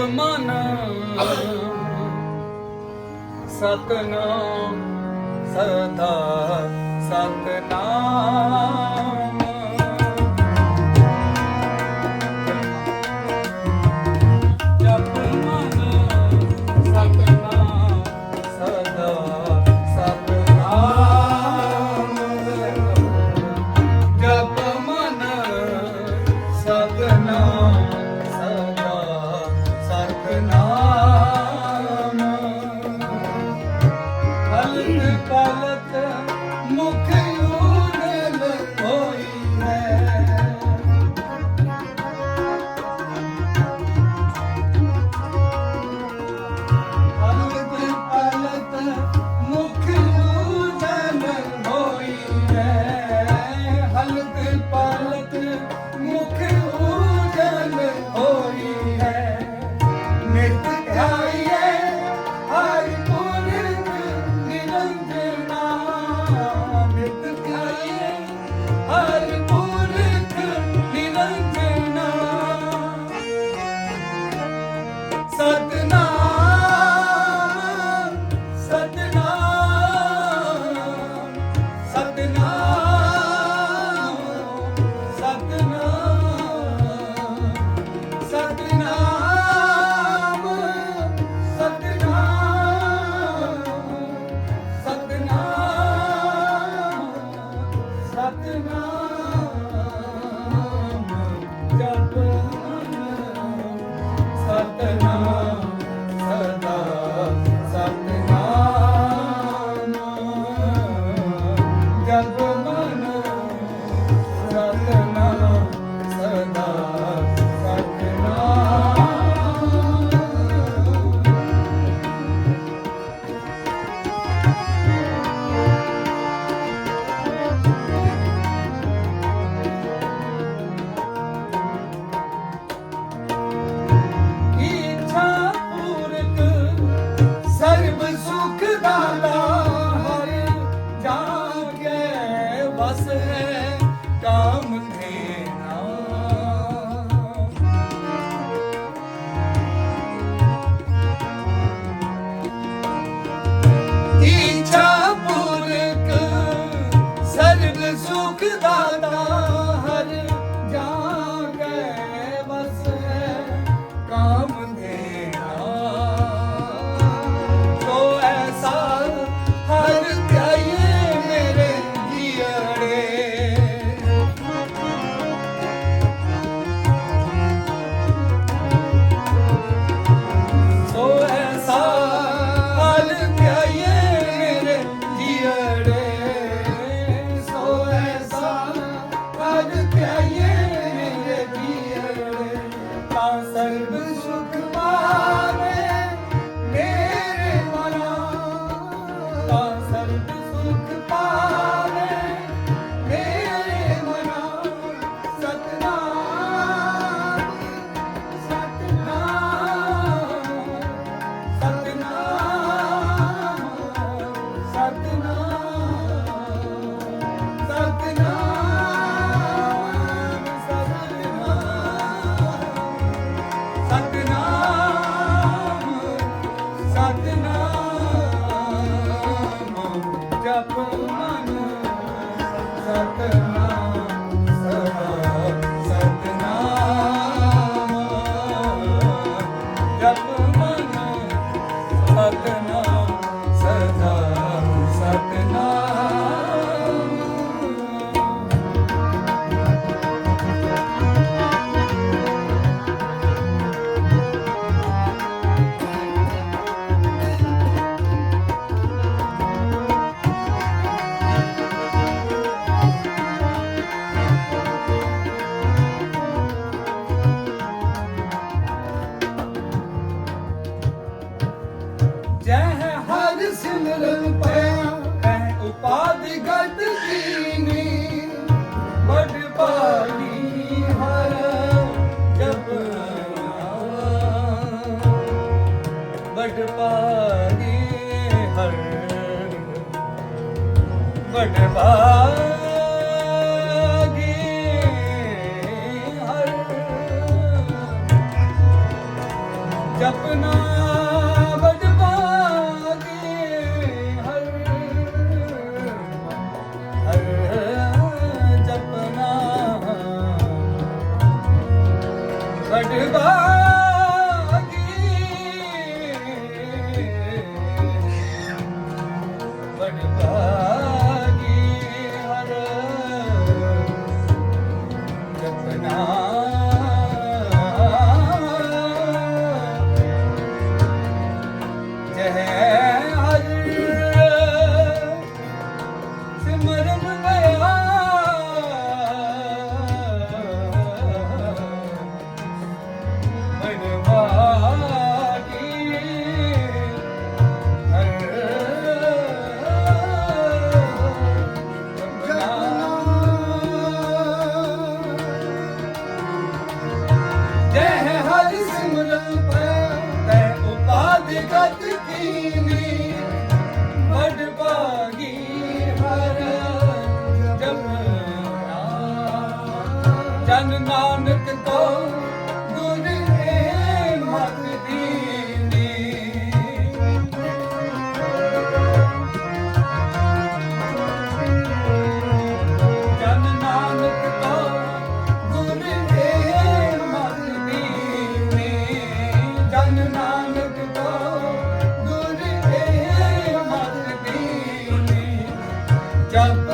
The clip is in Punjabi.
ਮਨ। ਸਤਨਾਮ ਸਦਾ ਸਤਨਾਮ। ਧਨ ਨਾਨਕ ਕੋ ਗੁਰ ਹੈ ਮਤ ਨਾਨਕ ਕੋ ਗੁਰ ਹੈ ਮਤ ਦੀਨੀ। ਨਾਨਕ ਕੋ ਗੁਰ ਹੈ ਮਤ ਦੀਨੀ। ਜਪ